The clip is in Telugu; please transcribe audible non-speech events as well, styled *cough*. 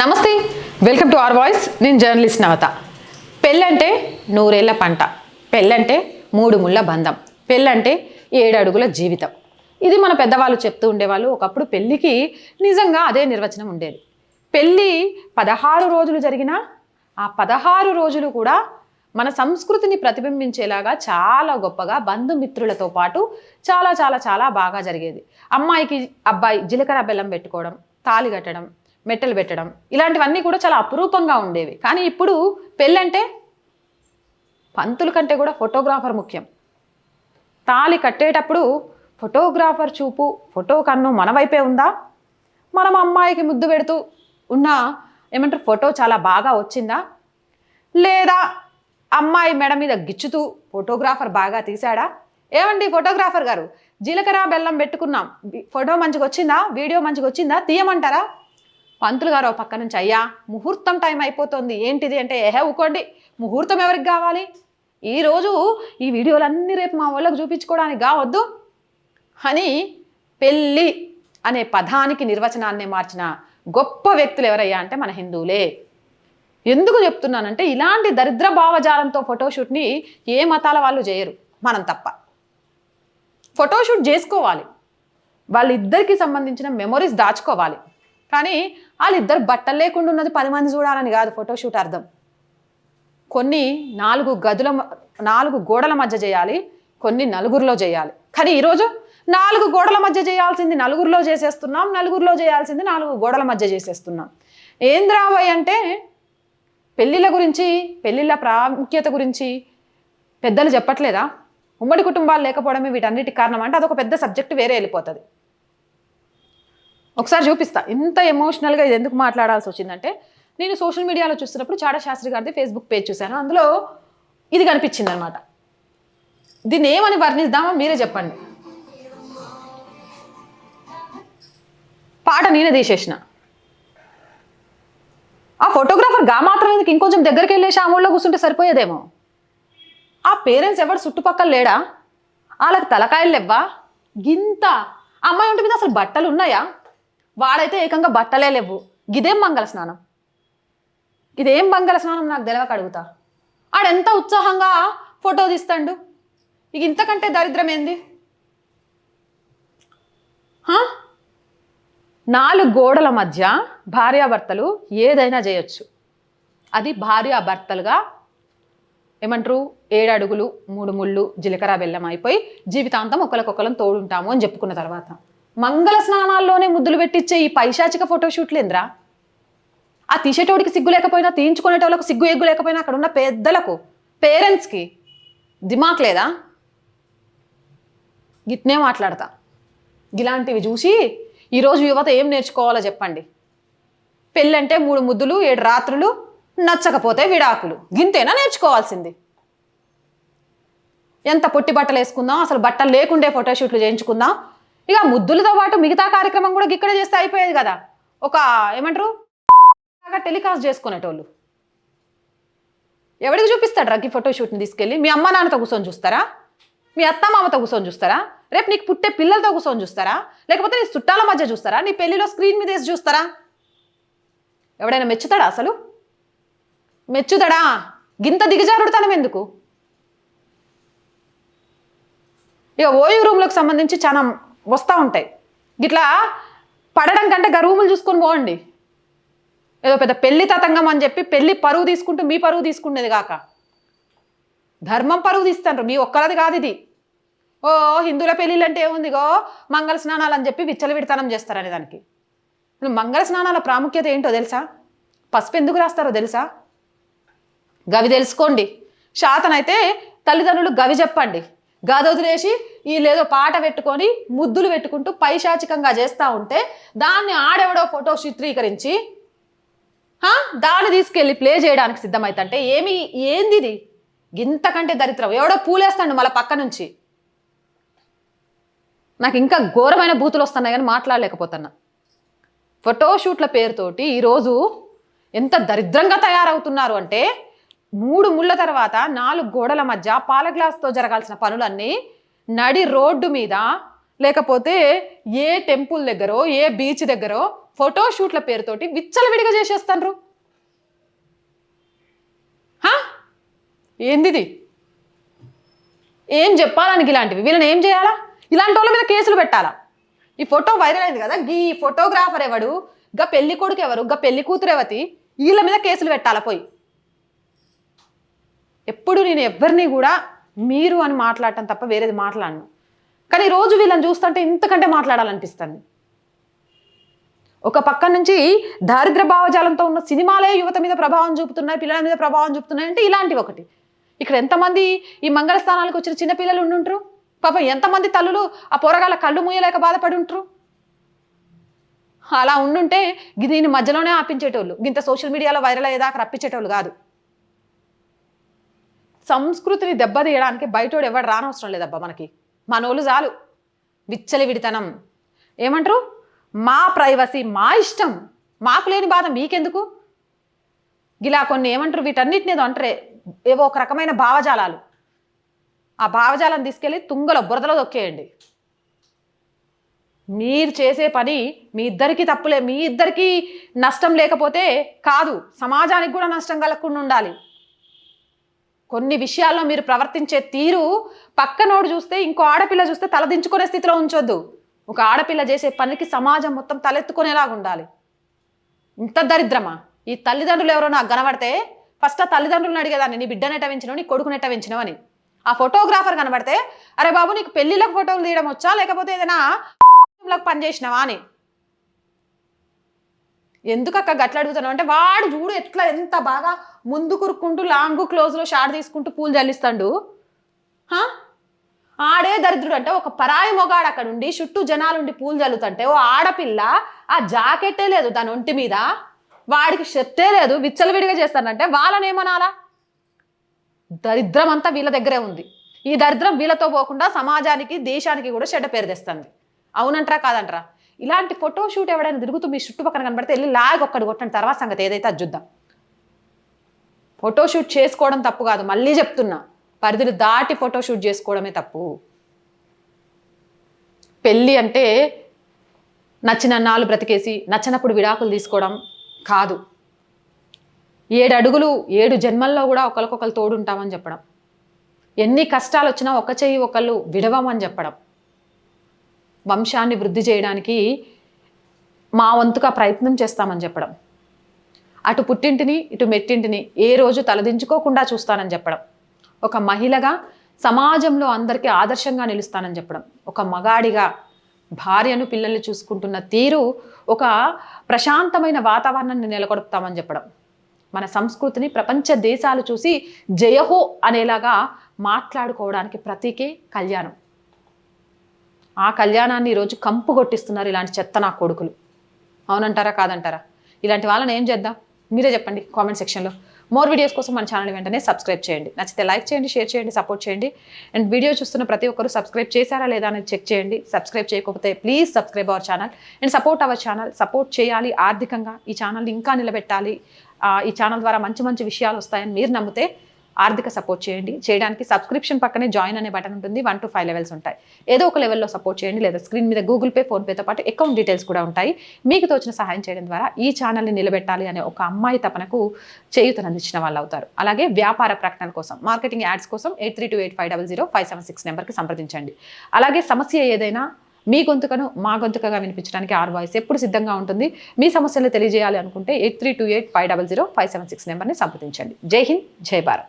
నమస్తే వెల్కమ్ టు అవర్ వాయిస్. నేను జర్నలిస్ట్ నవత. పెళ్ళంటే నూరేళ్ళ పంట పెళ్ళంటే మూడు ముళ్ళ బంధం పెళ్ళంటే ఏడు అడుగుల జీవితం. ఇది మన పెద్దవాళ్ళు చెప్తూ ఉండేవాళ్ళు ఒకప్పుడు పెళ్ళికి నిజంగా అదే నిర్వచనం ఉండేది. పెళ్ళి పదహారు రోజులు జరిగినా ఆ పదహారు రోజులు కూడా మన సంస్కృతిని ప్రతిబింబించేలాగా చాలా గొప్పగా బంధుమిత్రులతో పాటు చాలా చాలా చాలా బాగా జరిగేది. అమ్మాయికి అబ్బాయి జీలకర్ర బెల్లం పెట్టుకోవడం తాళి కట్టడం మెట్టలు పెట్టడం. ఇలాంటివన్నీ కూడా చాలా అపురూపంగా ఉండేవి. కానీ ఇప్పుడు పెళ్ళంటే పంతుల కంటే కూడా ఫోటోగ్రాఫర్ ముఖ్యం. తాళి కట్టేటప్పుడు ఫోటోగ్రాఫర్ చూపు ఫోటో కన్ను మన వైపే ఉందా? మనం అమ్మాయికి ముద్దు పెడుతూ ఉన్న ఏమంటారు ఫోటో చాలా బాగా వచ్చిందా? లేదా అమ్మాయి మెడ మీద గిచ్చుతూ ఫోటోగ్రాఫర్ బాగా తీశాడా? ఏమండి ఫోటోగ్రాఫర్ గారు? జీలకర్ర బెల్లం పెట్టుకున్నాం. ఫోటో మంచిగా వచ్చిందా? వీడియో మంచిగా వచ్చిందా? తీయమంటారా? పంతులు గారు పక్క నుంచి అయ్యా ముహూర్తం టైం అయిపోతుంది. ఏంటిది? అంటే ఏహే ఊకోండి. ముహూర్తం ఎవరికి కావాలి? ఈరోజు ఈ వీడియోలన్నీ రేపు మా వాళ్ళకి చూపించుకోవడానికి కావద్దు. అని పెళ్ళి అనే పదానికి నిర్వచనాన్ని మార్చిన గొప్ప వ్యక్తులు ఎవరయ్యా అంటే మన హిందువులే. ఎందుకు చెప్తున్నానంటే ఇలాంటి దరిద్ర భావజాలంతో ఫోటోషూట్ని ఏ మతాల వాళ్ళు చేయరు. మనం తప్ప. ఫోటోషూట్ చేసుకోవాలి. వాళ్ళిద్దరికి సంబంధించిన మెమొరీస్ దాచుకోవాలి. కానీ వాళ్ళిద్దరు బట్టలు లేకుండా ఉన్నది పది మంది చూడాలని కాదు ఫోటోషూట్ అర్థం. కొన్ని నాలుగు గదుల నాలుగు గోడల మధ్య చేయాలి కొన్ని నలుగురిలో చేయాలి. కానీ ఈరోజు నాలుగు గోడల మధ్య చేయాల్సింది నలుగురిలో చేసేస్తున్నాం నలుగురిలో చేయాల్సింది నాలుగు గోడల మధ్య చేసేస్తున్నాం. ఏంద్రావయ్య అంటే పెళ్ళిళ్ళ గురించి పెళ్ళిళ్ళ ప్రాముఖ్యత గురించి పెద్దలు చెప్పట్లేదా? ఉమ్మడి కుటుంబాలు లేకపోవడమే వీటన్నిటి కారణం అంటే అదొక పెద్ద సబ్జెక్ట్ వేరే వెళ్ళిపోతుంది. ఒకసారి చూపిస్తా. ఇంత ఎమోషనల్గా ఇది ఎందుకు మాట్లాడాల్సి వచ్చిందంటే నేను సోషల్ మీడియాలో చూస్తున్నప్పుడు చాడా శాస్త్రి గారిది ఫేస్బుక్ పేజ్ చూశాను. అందులో ఇది కనిపించింది అనమాట దీన్ని ఏమని వర్ణిద్దామో మీరే చెప్పండి. పాట నేనే తీసేసిన. ఆ ఫోటోగ్రాఫర్గా మాత్రం ఎందుకు ఇంకొంచెం దగ్గరికి వెళ్ళేసి ఆ ఊళ్ళో కూర్చుంటే సరిపోయేదేమో? ఆ పేరెంట్స్ ఎవరు చుట్టుపక్కల లేడా? వాళ్ళకి తలకాయలు లేవ్వా? గింత ఆ అమ్మాయి ఒంటి మీద అసలు బట్టలు ఉన్నాయా? వాడైతే ఏకంగా బట్టలే లేవు. ఇదేం మంగళ స్నానం? ఇదేం మంగళ స్నానం నాకు తెలవక అడుగుతా. ఆడెంత ఉత్సాహంగా ఫోటో తీస్తాడు? ఇక ఇంతకంటే దరిద్రం ఏంది? నాలుగు గోడల మధ్య భార్యాభర్తలు ఏదైనా చేయొచ్చు. అది భార్యాభర్తలుగా ఏమంటారు? ఏడు అడుగులు మూడు ముళ్ళు జీలకర్ర బెల్లం అయిపోయి జీవితాంతం ఒకరికొకరం తోడుంటాము అని చెప్పుకున్న తర్వాత. మంగళ స్నానాల్లోనే ముద్దులు పెట్టించే ఈ పైశాచిక ఫోటోషూట్లు ఏంద్రా? ఆ తీసేటోడికి సిగ్గు లేకపోయినా తీయించుకునేటోళ్ళకు సిగ్గు ఎగ్గు లేకపోయినా అక్కడ ఉన్న పెద్దలకు పేరెంట్స్కి దిమాక్ లేదా? గిట్నే మాట్లాడతా. ఇలాంటివి చూసి ఈరోజు యువత ఏం నేర్చుకోవాలో చెప్పండి. పెళ్ళంటే మూడు ముద్దులు ఏడు రాత్రులు నచ్చకపోతే విడాకులు. గింతేనా నేర్చుకోవాల్సింది? ఎంత పొట్టి బట్టలు వేసుకుందాం అసలు బట్టలు లేకుండే ఫోటోషూట్లు చేయించుకుందాం ఇక ముద్దులతో పాటు మిగతా కార్యక్రమం కూడా ఇక్కడే చేస్తే అయిపోయేది కదా. ఒక ఏమంటారు? టెలికాస్ట్ చేసుకునేటోళ్ళు. ఎవరికి చూపిస్తాడు రగ్గి ఫోటోషూట్ని తీసుకెళ్ళి? మీ అమ్మ నాన్నతో కూర్చొని చూస్తారా? మీ అత్త మామతో కూర్చొని చూస్తారా? రేపు నీకు పుట్టే పిల్లలతో కూర్చొని చూస్తారా? లేకపోతే నీ చుట్టాల మధ్య చూస్తారా? నీ పెళ్ళిలో స్క్రీన్ మీద వేసి చూస్తారా? ఎవడైనా మెచ్చుతాడా అసలు? మెచ్చుతాడా? గింత దిగజారుడుతానం ఎందుకు? ఇక ఓయూ రూమ్లకు సంబంధించి చాలా వస్తూ ఉంటాయి. ఇట్లా పడడం కంటే గా చూసుకొని పోండి. ఏదో పెద్ద పెళ్ళి తతంగం అని చెప్పి పెళ్ళి పరువు తీసుకుంటూ మీ పరువు తీసుకునేది కాక. ధర్మం పరువు తీస్తారు మీ ఒక్కరది కాదు ఇది. ఓ హిందువుల పెళ్ళిళ్ళు అంటే ఏముందిగో? మంగళ స్నానాలు అని చెప్పి విచ్చలవిడితనం చేస్తారనే దానికి. మంగళ స్నానాల ప్రాముఖ్యత ఏంటో తెలుసా? పసుపు ఎందుకు రాస్తారో తెలుసా? గవి తెలుసుకోండి. శాతనైతే తల్లిదండ్రులు గవి చెప్పండి. గదొదిలేసి ఈ వీళ్ళేదో పాట పెట్టుకొని ముద్దులు పెట్టుకుంటూ పైశాచికంగా చేస్తూ ఉంటే దాన్ని ఆడెవడో ఫోటో చిత్రీకరించి దాన్ని తీసుకెళ్ళి ప్లే చేయడానికి సిద్ధమైతే ఏమి ఏందిది? ఇంతకంటే దరిద్రం. ఎవడో పూలేస్తాడు మళ్ళీ పక్క నుంచి. నాకు ఇంకా ఘోరమైన బూతులు వస్తున్నాయి కానీ మాట్లాడలేకపోతున్నా. ఫోటోషూట్ల పేరుతోటి ఈరోజు ఎంత దరిద్రంగా తయారవుతున్నారు అంటే మూడు ముళ్ళ తర్వాత నాలుగు గోడల మధ్య పాల గ్లాస్తో జరగాల్సిన పనులన్నీ నడి రోడ్డు మీద. లేకపోతే ఏ టెంపుల్ దగ్గరో ఏ బీచ్ దగ్గరో ఫోటోషూట్ల పేరుతోటి విచ్చలవిడిగా చేసేస్తాండ్రు హా? ఏందిది? ఏం చెప్పాలని ఇలాంటివి? వీళ్ళని ఏం చేయాలా? ఇలాంటి వాళ్ళ మీద కేసులు పెట్టాలా? ఈ ఫోటో వైరల్ అయింది కదా ఈ ఫోటోగ్రాఫర్ ఎవడు గా పెళ్ళి కొడుకు ఎవరు గా పెళ్ళి కూతురు ఎవతి వీళ్ళ మీద కేసులు పెట్టాలా పోయి? ఎప్పుడు నేను ఎవరిని కూడా మీరు అని మాట్లాడటం తప్ప వేరేది మాట్లాడను. కానీ రోజు వీళ్ళని చూస్తుంటే ఇంతకంటే మాట్లాడాలనిపిస్తుంది. ఒక పక్క నుంచి దారిద్ర భావజాలంతో ఉన్న సినిమాలే యువత మీద ప్రభావం చూపుతున్నాయి పిల్లల మీద ప్రభావం చూపుతున్నాయి అంటే ఇలాంటివి ఒకటి. ఇక్కడ ఎంతమంది ఈ మంగళ స్థానాలకు వచ్చిన చిన్నపిల్లలు ఉండుంటారు? పాపం ఎంతమంది తల్లులు ఆ పోరగాళ్ళ కళ్ళు మూయలేక బాధపడి ఉంటారు అలా ఉండుంటే దీన్ని మధ్యలోనే ఆపించేటోళ్ళు. ఇంత సోషల్ మీడియాలో వైరల్ అయ్యేదాకా రప్పించేటోళ్ళు కాదు. సంస్కృతిని దెబ్బతీయడానికి బయటోడు ఎవడు రానవసరం లేదబ్బా మనకి. మనోళ్ళు చాలు. విచ్చలి విడితనం ఏమంటారు? మా ప్రైవసీ మా ఇష్టం. మాకు లేని బాధ మీకెందుకు? ఇలా కొన్ని ఏమంటారు? వీటన్నిటిని ఏదో అంటారే. ఏవో ఒక రకమైన భావజాలాలు. ఆ భావజాలను తీసుకెళ్ళి తుంగలో బురదలో దొక్కేయండి మీరు చేసే పని మీ ఇద్దరికి తప్పులే. మీ ఇద్దరికి నష్టం లేకపోతే కాదు. సమాజానికి కూడా నష్టం కలగకుండా ఉండాలి. కొన్ని విషయాల్లో మీరు ప్రవర్తించే తీరు పక్కనోడు చూస్తే ఇంకో ఆడపిల్ల చూస్తే తలదించుకునే స్థితిలో ఉంచొద్దు. ఒక ఆడపిల్ల చేసే పనికి సమాజం మొత్తం తలెత్తుకునేలాగా ఉండాలి. ఇంత దరిద్రమా? ఈ తల్లిదండ్రులు ఎవరో నాకు కనబడితే ఫస్ట్ ఆ తల్లిదండ్రులను అడిగేదాన్ని నీ బిడ్డనెట పెంచినావు నీ కొడుకునెట పెంచినావు అని. ఆ ఫోటోగ్రాఫర్ కనబడితే అరే బాబు నీకు పెళ్ళిళ్ళకు ఫోటోలు తీయడం వచ్చా? లేకపోతే ఏదైనా *laughs* పని చేసినావా అని. ఎందుకు అక్క గట్ల అడుగుతున్నావు? అంటే వాడు చూడు ఎట్లా ఎంత బాగా ముందు కురుక్కుంటూ లాంగ్ క్లోజ్లో షార్ట్ తీసుకుంటూ పూలు జల్లిస్తాడు. ఆడే దరిద్రుడు అంటే ఒక పరాయి మొగాడు అక్కడ ఉండి చుట్టూ జనాలుండి పూలు జల్లుతుంటే ఓ ఆడపిల్ల ఆ జాకెట్టే లేదు దాని ఒంటి మీద. వాడికి షర్టే లేదు విచ్చలవిడిగా చేస్తానంటే వాళ్ళని ఏమనాలా దరిద్రం అంతా వీళ్ళ దగ్గరే ఉంది. ఈ దరిద్రం వీళ్ళతో పోకుండా సమాజానికి దేశానికి కూడా చెడ్డ పేరు తెస్తుంది. అవునంటారా కాదంటారా? ఇలాంటి ఫోటో షూట్ ఎవడైనా తిరుగుతూ మీ చుట్టుపక్కల కనబడితే వెళ్ళి లాగ్ ఒక్కడు కొట్టండి. తర్వాత సంగతి ఏదైతే అది చూద్దాం. ఫోటోషూట్ చేసుకోవడం తప్పు కాదు. మళ్ళీ చెప్తున్నా. పరిధులు దాటి ఫోటో షూట్ చేసుకోవడమే తప్పు. పెళ్ళి అంటే నచ్చిన నాలు బ్రతికేసి నచ్చినప్పుడు విడాకులు తీసుకోవడం కాదు. ఏడు అడుగులు ఏడు జన్మల్లో కూడా ఒకరికొకరు తోడుంటామని చెప్పడం. ఎన్ని కష్టాలు వచ్చినా ఒక చెయ్యి ఒకళ్ళు విడవమని చెప్పడం. వంశాన్ని వృద్ధి చేయడానికి మా వంతుగా ప్రయత్నం చేస్తామని చెప్పడం. అటు పుట్టింటిని ఇటు మెట్టింటిని ఏ రోజు తలదించుకోకుండా చూస్తానని చెప్పడం. ఒక మహిళగా సమాజంలో అందరికీ ఆదర్శంగా నిలుస్తానని చెప్పడం. ఒక మగాడిగా భార్యను పిల్లల్ని చూసుకుంటున్న తీరు ఒక ప్రశాంతమైన వాతావరణాన్ని నెలకొల్పుతామని చెప్పడం. మన సంస్కృతిని ప్రపంచ దేశాలు చూసి జయహో అనేలాగా మాట్లాడుకోవడానికి ప్రతీకే కళ్యాణం. ఆ కళ్యాణాన్ని ఈరోజు కంపు కొట్టిస్తున్నారు ఇలాంటి చెత్త నా కొడుకులు. అవునంటారా? కాదంటారా? ఇలాంటి వాళ్ళని ఏం చేద్దాం? మీరే చెప్పండి కామెంట్ సెక్షన్లో. మోర్ వీడియోస్ కోసం మన ఛానల్ వెంటనే సబ్స్క్రైబ్ చేయండి. నచ్చితే లైక్ చేయండి షేర్ చేయండి సపోర్ట్ చేయండి. అండ్ వీడియో చూస్తున్న ప్రతి ఒక్కరు సబ్స్క్రైబ్ చేశారా లేదా అనేది చెక్ చేయండి. సబ్స్క్రైబ్ చేయకపోతే please subscribe our channel. And support our channel. Support చేయాలి ఆర్థికంగా. ఈ ఛానల్ని ఇంకా నిలబెట్టాలి. ఈ ఛానల్ ద్వారా మంచి మంచి విషయాలు వస్తాయని మీరు నమ్మితే ఆర్థిక సపోర్ట్ చేయండి. చేయడానికి సబ్స్క్రిప్షన్ పక్కనే జాయిన్ అనే బటన్ ఉంటుంది. వన్ టు ఫైవ్ లెవెల్స్ ఉంటాయి. ఏదో ఒక లెవెల్లో సపోర్ట్ చేయండి. లేదా స్క్రీన్ మీద గూగుల్ పే ఫోన్పేతో పాటు అకౌంట్ డీటెయిల్స్ కూడా ఉంటాయి. మీకు తోచిన సహాయం చేయడం ద్వారా ఈ ఛానల్ని నిలబెట్టాలి అనే ఒక అమ్మాయి తపనకు చేయూతనందించిన వాళ్ళు అవుతారు. అలాగే వ్యాపార ప్రకటనల కోసం మార్కెటింగ్ యాడ్స్ కోసం eight three two eight five double zero five seven six నెంబర్కి సంప్రదించండి. అలాగే సమస్య ఏదైనా మీ గొంతుకను మా గొంతుకగా వినిపించడానికి ఆర్ వాయిస్ ఎప్పుడు సిద్ధంగా ఉంటుంది. మీ సమస్యలు తెలియజేయాలి అనుకుంటే eight three two eight five double zero five seven six నెంబర్ని సంప్రదించండి. జై హింద్ జై భారత్.